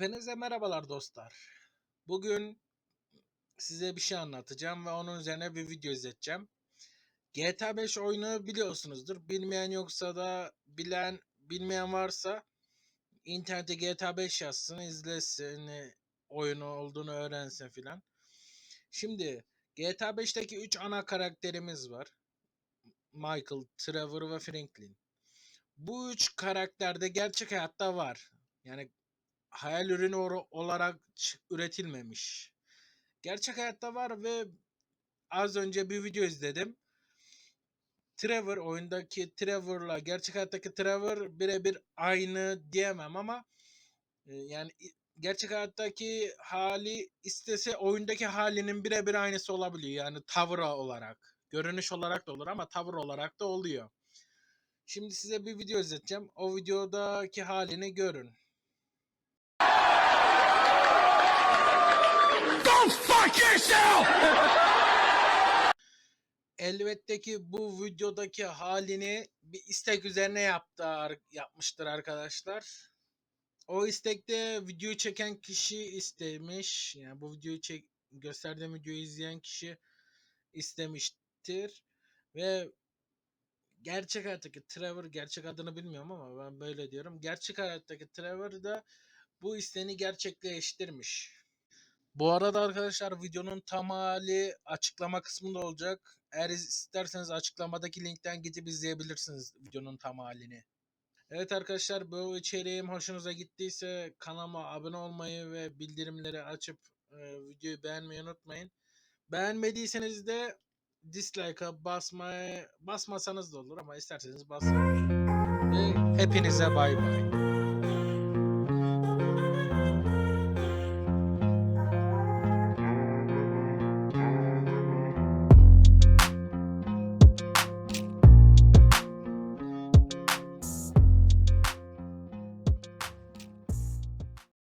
Hepinize merhabalar dostlar. Bugün size bir şey anlatacağım ve onun üzerine bir video izleteceğim. GTA 5 oyunu biliyorsunuzdur. Bilmeyen yoksa da bilen bilmeyen varsa internete GTA 5 yazsın, izlesin, e, oyunu olduğunu öğrensin filan. Şimdi GTA 5'teki 3 ana karakterimiz var. Michael, Trevor ve Franklin. Bu üç karakter de gerçek hayatta var. Yani hayal ürünü olarak üretilmemiş. Gerçek hayatta var ve az önce bir video izledim. Trevor oyundaki Trevor'la gerçek hayattaki Trevor birebir aynı diyemem ama e, yani gerçek hayattaki hali istese oyundaki halinin birebir aynısı olabiliyor. Yani tavır olarak. Görünüş olarak da olur ama tavır olarak da oluyor. Şimdi size bir video izleteceğim. O videodaki halini görün. Fuck yourself! Elbette ki bu videodaki halini bir istek üzerine yaptı, yapmıştır arkadaşlar. O istekte videoyu çeken kişi istemiş. Yani bu videoyu çek gösterdiğim videoyu izleyen kişi istemiştir. Ve gerçek hayattaki Trevor, gerçek adını bilmiyorum ama ben böyle diyorum. Gerçek hayattaki Trevor da bu isteğini gerçekleştirmiş. Bu arada arkadaşlar videonun tam hali açıklama kısmında olacak. Eğer isterseniz açıklamadaki linkten gidip izleyebilirsiniz videonun tam halini. Evet arkadaşlar bu içeriğim hoşunuza gittiyse kanalıma abone olmayı ve bildirimleri açıp e, videoyu beğenmeyi unutmayın. Beğenmediyseniz de dislike'a basmaya basmasanız da olur ama isterseniz basın. Hepinize bay bay.